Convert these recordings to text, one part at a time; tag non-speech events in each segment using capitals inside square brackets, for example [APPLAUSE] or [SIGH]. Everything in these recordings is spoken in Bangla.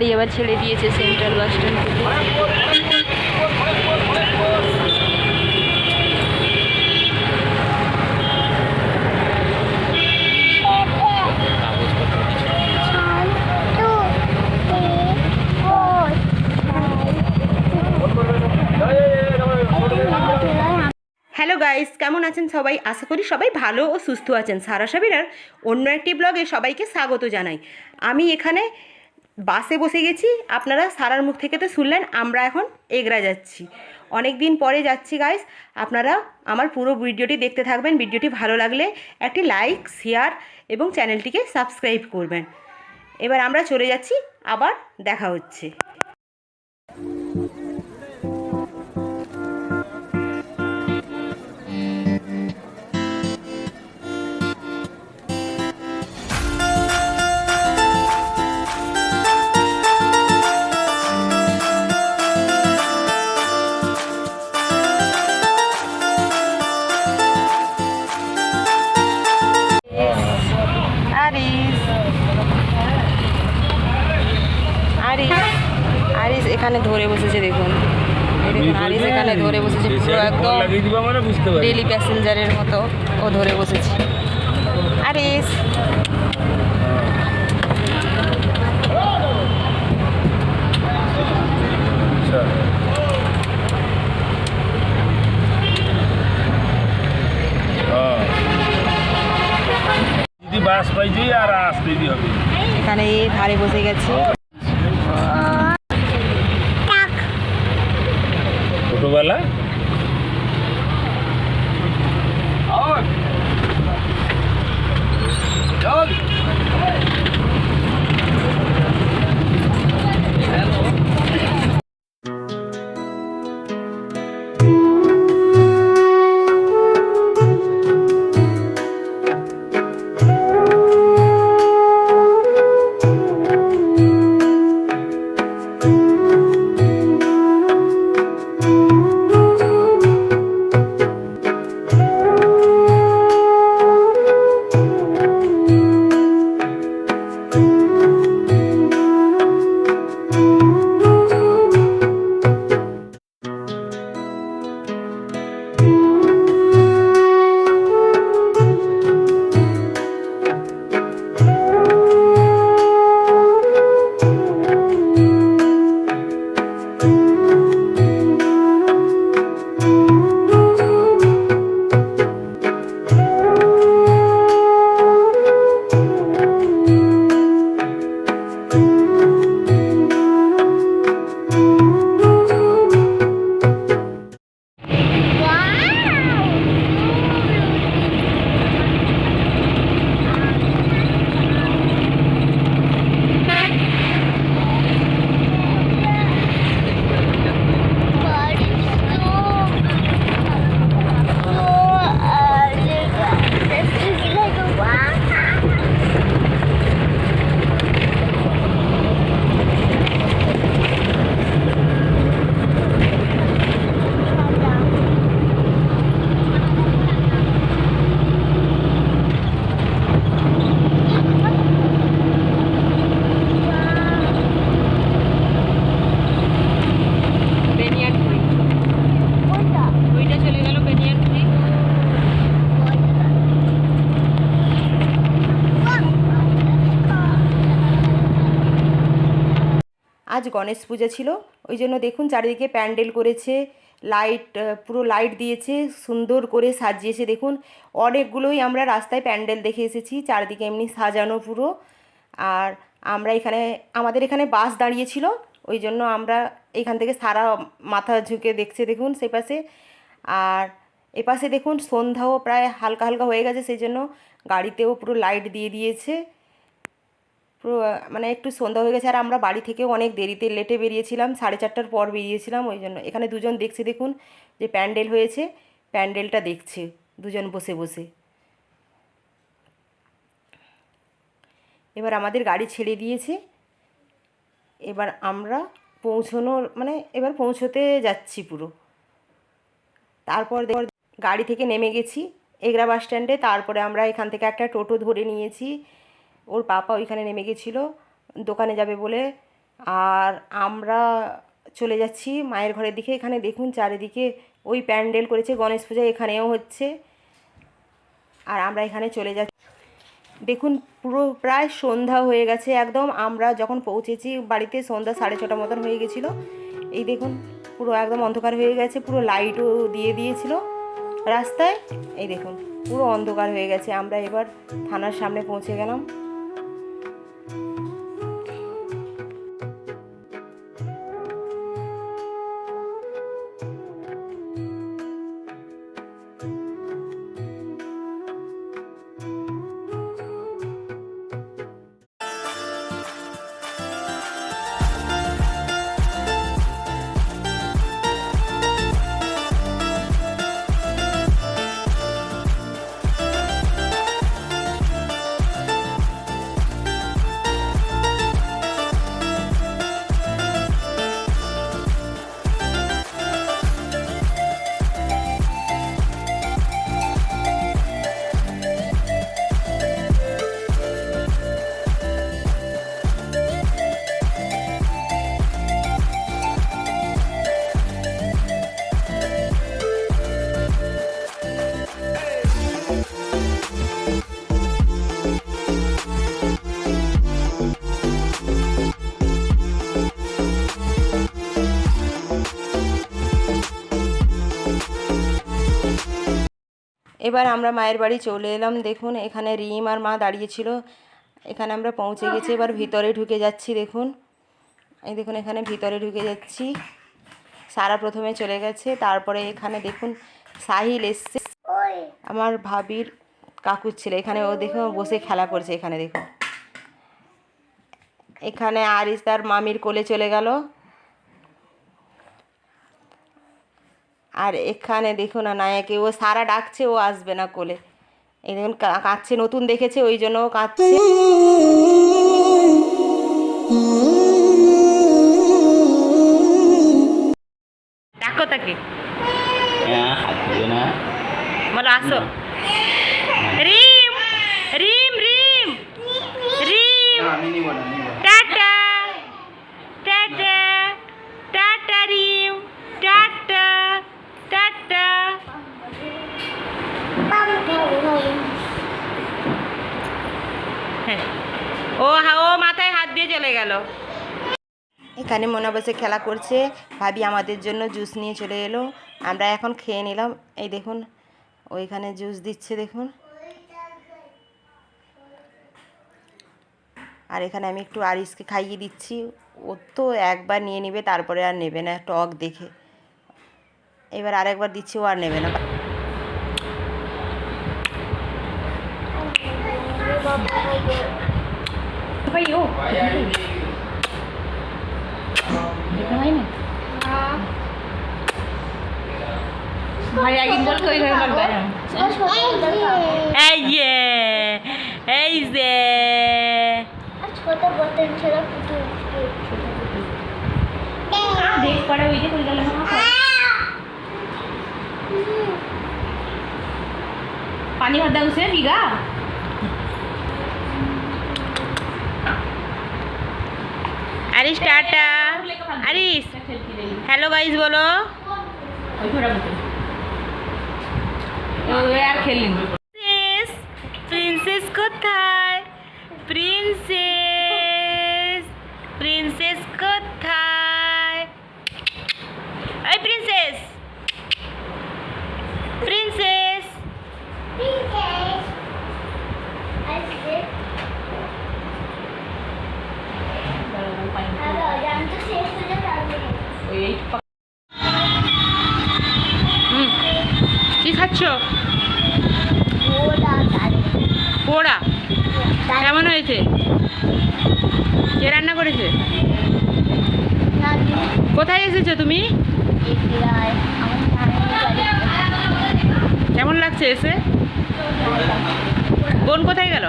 গাড়ি আবার ছেড়ে দিয়েছে central bus stand. Hello guys কেমন আছেন সবাই? আশা করি সবাই ভালো ও সুস্থ আছেন। সারা সাবিরার অন্য একটি ব্লগে সবাইকে স্বাগত জানাই। আমি এখানে বাসে বসে গেছি, আপনারা সারার মুখ থেকে তো শুনলেন, আমরা এখন এগরা যাচ্ছি। অনেক দিন পরে যাচ্ছি গাইস আপনারা আমার পুরো ভিডিওটি দেখতে থাকবেন, ভিডিওটি ভালো লাগলে একটি লাইক শেয়ার এবং চ্যানেলটিকে সাবস্ক্রাইব করবেন। এবার আমরা চলে যাচ্ছি, আবার দেখা হচ্ছে। আরিস এখানে ধরে বসেছে দেখুন। আরিস এখানে ধরে বসেছে পুরো একদম ডেলি প্যাসেঞ্জারের মতো ও ধরে বসেছে। আরিস। আচ্ছা। হ্যাঁ। বাস পাইছি আর আসতে হবে। এখানে এই ধারে বসে গেছে। গণেশ পূজা ছিল। ওই জন্য দেখুন চারিদিকে প্যান্ডেল করেছে, লাইট পুরো লাইট দিয়েছে, সুন্দর করে সাজিয়েছে। দেখুন অনেকগুলোই আমরা রাস্তায় প্যান্ডেল দেখে এসেছি, চারিদিকে এমনি সাজানো পুরো। আর আমরা এখানে, আমাদের এখানে বাস দাঁড়িয়েছিল ওই জন্য আমরা এখান থেকে সারা মাথা ঝুঁকে দেখছে দেখুন সেই পাশে। আর এপাশে দেখুন সন্ধ্যাও প্রায় হালকা হালকা হয়ে গেছে, সেই জন্য গাড়িতেও পুরো লাইট দিয়ে দিয়েছে। মানে একটু সন্ধ্যা হয়ে গেছে আর আমরা বাড়ি থেকেও অনেক দেরিতে লেটে বেরিয়েছিলাম, সাড়ে চারটার পর বেরিয়েছিলাম, ওই জন্য। এখানে দুজন দেখছে দেখুন, যে প্যান্ডেল হয়েছে, প্যান্ডেলটা দেখছে, দুজন বসে বসে। এবার আমাদের গাড়ি ছেড়ে দিয়েছে। এবার আমরা পৌঁছানোর মানে এবার পৌঁছোতে যাচ্ছি পুরো। তারপর গাড়ি থেকে নেমে গেছি, এগরা বাস স্ট্যান্ডে, তারপরে আমরা এখান থেকে একটা টোটো ধরে নিয়েছি। ওর পাপা ওইখানে নেমে গেছিল, দোকানে যাবে বলে। আর আমরা চলে যাচ্ছি মায়ের ঘরের দিকে। এখানে দেখুন চারিদিকে ওই প্যান্ডেল করেছে, গণেশ পূজা এখানেও হচ্ছে। আর আমরা এখানে চলে যাচ্ছি। দেখুন পুরো প্রায় সন্ধ্যা হয়ে গেছে একদম। আমরা যখন পৌঁছেছি বাড়িতে সন্ধ্যা সাড়ে ছটা মতন হয়ে গেছিল। এই দেখুন পুরো একদম অন্ধকার হয়ে গেছে, পুরো লাইটও দিয়ে দিয়েছিল রাস্তায়। এই দেখুন পুরো অন্ধকার হয়ে গেছে। আমরা এবার থানার সামনে পৌঁছে গেলাম। এবার আমরা মায়ের বাড়ি চলে এলাম। দেখুন এখানে রিম আর মা দাঁড়িয়েছিল এখানে আমরা পৌঁছে গেছি। এবার ভিতরে ঢুকে যাচ্ছি দেখুন। এই দেখুন এখানে ভিতরে ঢুকে যাচ্ছি। সারা প্রথমে চলে গেছে। তারপরে এখানে দেখুন সাহিল এসছে। আমার ভাবির কাকুর ছেলে। এখানে ও দেখুন বসে খেলা করছে এখানে দেখুন। এখানে আরিস তার মামির কোলে চলে গেল। আর এখানে দেখুন না নায়কে ও সারা ডাকছে ও আসবে না কোলে। এই দেখুন কাঁদছে নতুন দেখেছে ওই জন্য ও কাঁদছে। ডাকো তাকে। হ্যাঁ বলো আসো। রিম রিম রিম। রিম [LAUGHS] ও ও মাথায় হাত দিয়ে চলে গেল। এখানে মনে বসে খেলা করছে। ভাবি আমাদের জন্য জুস নিয়ে চলে এলো। আমরা এখন খেয়ে নিলাম। এই দেখুন, ওইখানে জুস দিচ্ছে, দেখুন। আর এখানে আমি একটু আরিসকে খাইয়ে দিচ্ছি। ও তো একবার নিয়ে নেবে, তারপরে আর নেবে না। টক দেখে। এবার আরেকবার দিচ্ছি, ও আর নেবে না। দেখ ওই যে কই গেল পানি ভাত দাও সে বিঘা Aris ta ta. Aris hello guys বলো। প্রিন্সেস প্রিন্সেস কোথায়? প্রিন্সেস প্রিন্সেস কোথায়? এই প্রিন্সেস কে রান্না করেছে? কোথায় এসেছ তুমি? কেমন লাগছে এসে? বোন কোথায় গেল?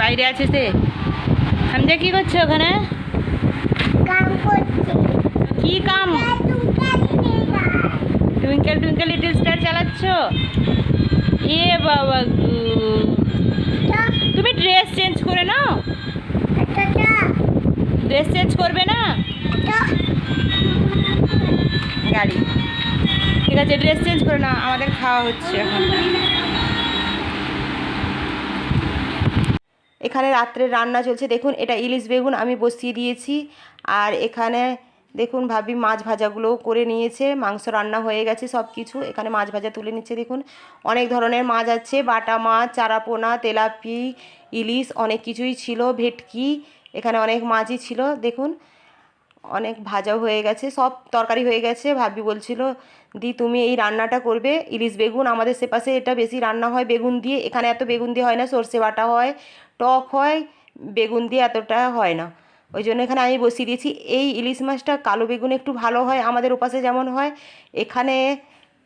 বাইরে আছে সে? হামজা কি করছে ওখানে? কি কাম? টুইঙ্কেল টুইঙ্কেল লিটল স্টার চালাচ্ছ? এ বাবা গো। তুমি ড্রেস চেঞ্জ করে নাও। ড্রেস চেঞ্জ করবে না? গাড়ি। ঠিক আছে ড্রেস চেঞ্জ করে না আমাদের খাওয়া হচ্ছে এখন। এখানে রাত্রে রান্না চলছে। দেখুন এটা ইলিশ বেগুন আমি বসিয়ে দিয়েছি। আর এখানে দেখুন ভাবি মাছ ভাজাগুলোও করে নিয়েছে, মাংস রান্না হয়ে গেছে সব কিছু এখানে মাছ ভাজা তুলে নিচ্ছে দেখুন। অনেক ধরনের মাছ আছে, বাটা মাছ, চারাপোনা, তেলাপি, ইলিশ অনেক কিছুই ছিল, ভেটকি, এখানে অনেক মাছই ছিল, দেখুন। অনেক ভাজাও হয়ে গেছে, সব তরকারি হয়ে গেছে, ভাবি বলছিল, দি, তুমি এই রান্নাটা করবে, ইলিশ বেগুন, আমাদের সেপাশে এটা বেশি রান্না হয়, বেগুন দিয়ে, এখানে এত বেগুন দিয়ে হয় না, সর্ষে বাটা হয়, টক হয়, বেগুন দিয়ে এতটা হয় না। ওই জন্য এখানে আমি বসিয়ে দিয়েছি। এই ইলিশ মাছটা কালো বেগুন একটু ভালো হয়, আমাদের ওপাশে যেমন হয়। এখানে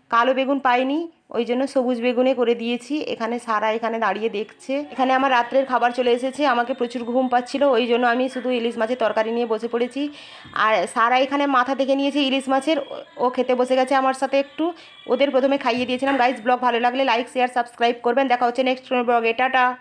কালো বেগুন পাইনি, ওই জন্য সবুজ বেগুনে করে দিয়েছি। এখানে সারা এখানে দাঁড়িয়ে দেখছে। এখানে আমার রাত্রের খাবার চলে এসেছে, আমাকে প্রচুর ঘুম পাচ্ছিল, ওই জন্য আমি শুধু ইলিশ মাছের তরকারি নিয়ে বসে পড়েছি। আর সারা এখানে মাথা দেখে নিয়েছে ইলিশ মাছের, ও- খেতে বসে গেছে আমার সাথে একটু। ওদের প্রথমে খাইয়ে দিয়েছিলাম। গাইজ ব্লগ ভালো লাগলে লাইক শেয়ার সাবস্ক্রাইব করবেন। দেখা হচ্ছে নেক্সট ব্লগে টাটা!